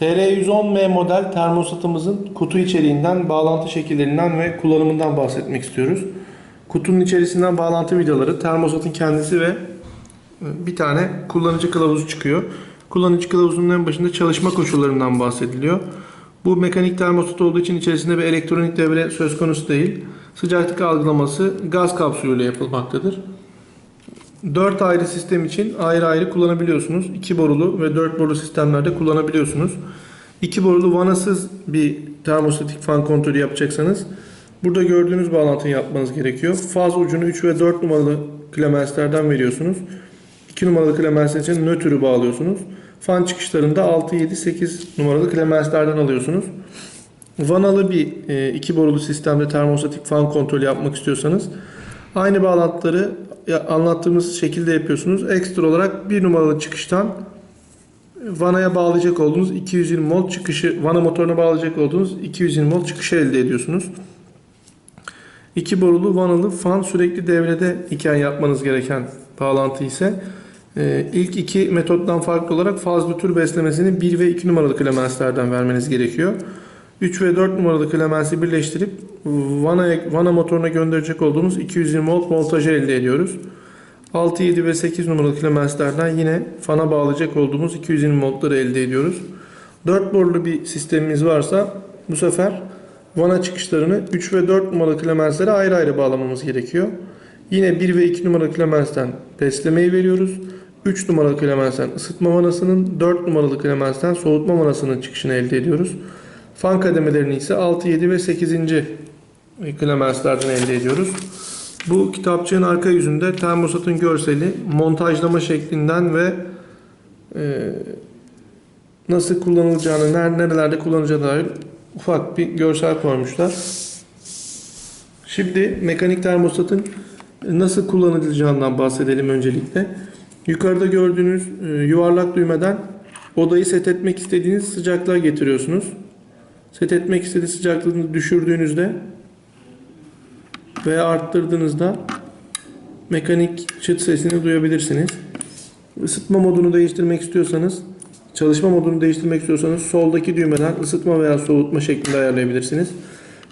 TR110M model termostatımızın kutu içeriğinden, bağlantı şekillerinden ve kullanımından bahsetmek istiyoruz. Kutunun içerisinden bağlantı vidaları, termostatın kendisi ve e, bir tane kullanıcı kılavuzu çıkıyor. Kullanıcı kılavuzunun en başında çalışma koşullarından bahsediliyor. Bu mekanik termostat olduğu için içerisinde bir elektronik devre söz konusu değil. Sıcaklık algılaması gaz kapsülüyle yapılmaktadır. 4 ayrı sistem için ayrı ayrı kullanabiliyorsunuz. 2 borulu ve 4 borulu sistemlerde kullanabiliyorsunuz. 2 borulu vanasız bir termostatik fan kontrolü yapacaksanız burada gördüğünüz bağlantıyı yapmanız gerekiyor. Faz ucunu 3 ve 4 numaralı klemenslerden veriyorsunuz. 2 numaralı klemensler için nötrü bağlıyorsunuz. Fan çıkışlarında 6, 7, 8 numaralı klemenslerden alıyorsunuz. Vanalı bir e, iki borulu sistemde termostatik fan kontrolü yapmak istiyorsanız aynı bağlantıları anlattığımız şekilde yapıyorsunuz. Ekstra olarak bir numaralı çıkıştan vanaya bağlayacak olduğunuz 220 volt çıkışı, vana motoruna bağlayacak olduğunuz 220 volt çıkışı elde ediyorsunuz. İki borulu vanalı fan sürekli devrede iken yapmanız gereken bağlantı ise e, ilk iki metottan farklı olarak faz tür beslemesini 1 ve 2 numaralı klemenslerden vermeniz gerekiyor. 3 ve 4 numaralı klemensi birleştirip vana, vana motoruna gönderecek olduğumuz 220 volt voltajı elde ediyoruz. 6, 7 ve 8 numaralı klemenslerden yine fana bağlayacak olduğumuz 220 voltları elde ediyoruz. 4 borulu bir sistemimiz varsa bu sefer vana çıkışlarını 3 ve 4 numaralı klemenslere ayrı ayrı bağlamamız gerekiyor. Yine 1 ve 2 numaralı klemensten beslemeyi veriyoruz. 3 numaralı klemensten ısıtma vanasının, 4 numaralı klemensten soğutma vanasının çıkışını elde ediyoruz. Fan kademelerini ise 6, 7 ve 8. klemenslerden elde ediyoruz. Bu kitapçığın arka yüzünde termostatın görseli, montajlama şeklinden ve e, nasıl kullanılacağını, ner- nerelerde kullanılacağına dair ufak bir görsel koymuşlar. Şimdi mekanik termostatın nasıl kullanılacağından bahsedelim öncelikle. Yukarıda gördüğünüz e, yuvarlak düğmeden odayı set etmek istediğiniz sıcaklığa getiriyorsunuz. Set etmek istediğiniz sıcaklığını düşürdüğünüzde veya arttırdığınızda mekanik çıt sesini duyabilirsiniz. Isıtma modunu değiştirmek istiyorsanız, çalışma modunu değiştirmek istiyorsanız soldaki düğmeden ısıtma veya soğutma şeklinde ayarlayabilirsiniz.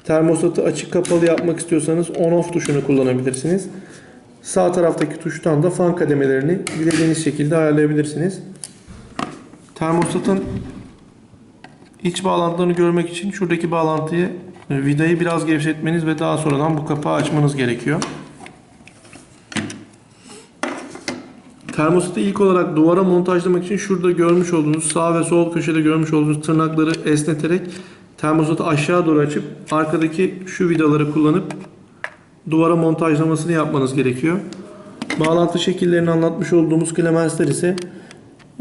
Termostatı açık kapalı yapmak istiyorsanız on off tuşunu kullanabilirsiniz. Sağ taraftaki tuştan da fan kademelerini dilediğiniz şekilde ayarlayabilirsiniz. Termostatın iç bağlantılarını görmek için şuradaki bağlantıyı e, vidayı biraz gevşetmeniz ve daha sonradan bu kapağı açmanız gerekiyor. Termostatı ilk olarak duvara montajlamak için şurada görmüş olduğunuz sağ ve sol köşede görmüş olduğunuz tırnakları esneterek termostatı aşağı doğru açıp arkadaki şu vidaları kullanıp duvara montajlamasını yapmanız gerekiyor. Bağlantı şekillerini anlatmış olduğumuz klemensler ise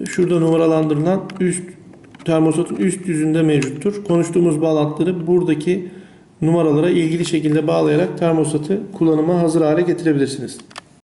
şurada numaralandırılan üst termostatın üst yüzünde mevcuttur. Konuştuğumuz bağlantıları buradaki numaralara ilgili şekilde bağlayarak termostatı kullanıma hazır hale getirebilirsiniz.